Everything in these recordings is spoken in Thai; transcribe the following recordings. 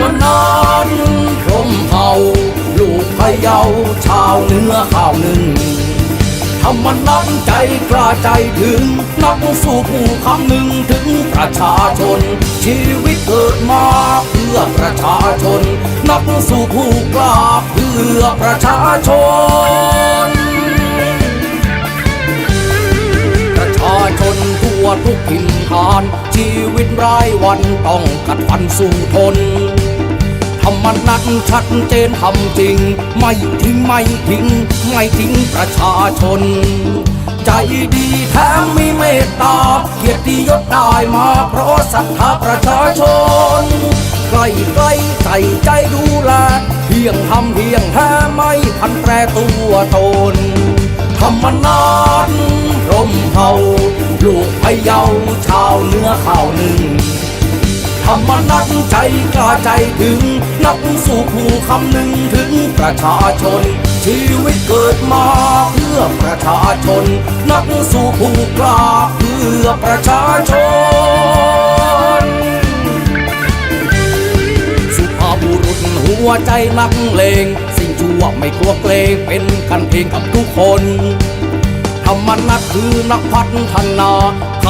มานานพรมเผ่าลูกพะเยาชาวเนื้อข้าวหนึ่งทำมันนักใจกล้าใจถึง นักสู้ผู้คำหนึ่งถึงประชาชน ชีวิตเกิดมาเพื่อประชาชน นักสู้ผู้กล้าเพื่อประชาชน ประชาชนทั่วทุกถิ่นฐาน ชีวิตรายวันต้องกัดฟันสู้ทน ทำมันนัดชัดเจนทำจริง ไม่ทิ้งไม่ทิ้ง ไม่ทิ้งประชาชน ใจดีแถมมีเมตตา เกียรติยศได้มาเพราะศรัทธาประชาชนใกล้ใกล้ใส่ใจดูแลเพียงทำเพียงแท้ไม่พันแปรตัวตนธรรมนาฏพรหมเผ่าลูกพะเยาชาวเนื้อข้าวหนึ่ง ธรรมนักใจกล้าใจถึง นักสู้ผู้คำหนึ่งถึงประชาชน ชีวิตเกิดมาเพื่อประชาชน นักสู้ผู้กล้าเพื่อประชาชน สุภาพบุรุษหัวใจนักเลง สิ่งชั่วไม่กลัวเกรงเป็นกันเองกับทุกคนธรรมนัตคือนักพัฒนา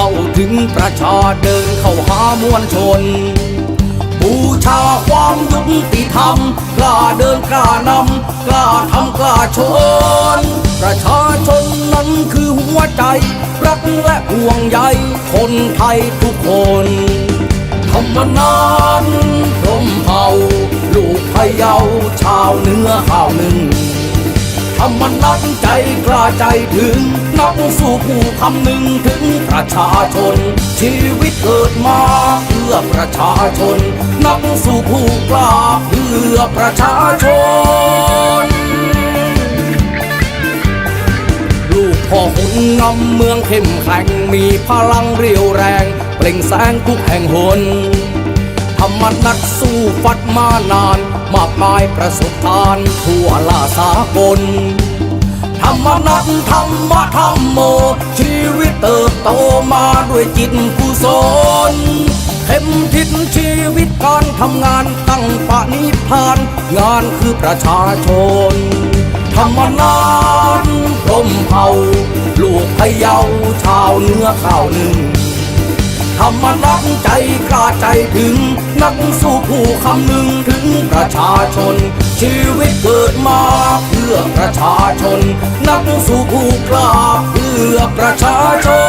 เข้าถึงประชาเดินเข้าหามวลชน บูชาความยุติธรรม กล้าเดินกล้านำกล้าทำกล้าชน ประชาชนนั้นคือหัวใจ รักและห่วงใยคนไทยทุกคนธรรมนันพรมเผาลูกพะเยาชาวเหนื้อข้าวหนึ่งธรรมนักใจกล้าใจถึง นักสู้ผู้คำหนึ่งถึงประชาชน ชีวิตเกิดมาเพื่อประชาชน นักสู้ผู้กล้าเพื่อประชาชน ลูกพ่อหุ่นนำเมืองเข้มแข็งมีพลังเรียวแรง เปล่งแสงทุกแห่งหนธรรมนักสู้ฟัดมานาน มากมายประสบการณ์ทั่วลาสากล ธรรมนักธรรมะธรรมโม ชีวิตเติบโตมาด้วยจิตกุศลเข็มทิศชีวิตการทำงานตั้งปะนิพานงานคือประชาชน ธรรมนักพรมเผาลูกพยาวชาวเนื้อข้าวหนึ่งธรรมนักใจกล้าใจถึง นักสู้ผู้คำนึงถึงประชาชน ชีวิตเกิดมา ประชาชน นักสู้ผู้กล้าเพื่อประชาชน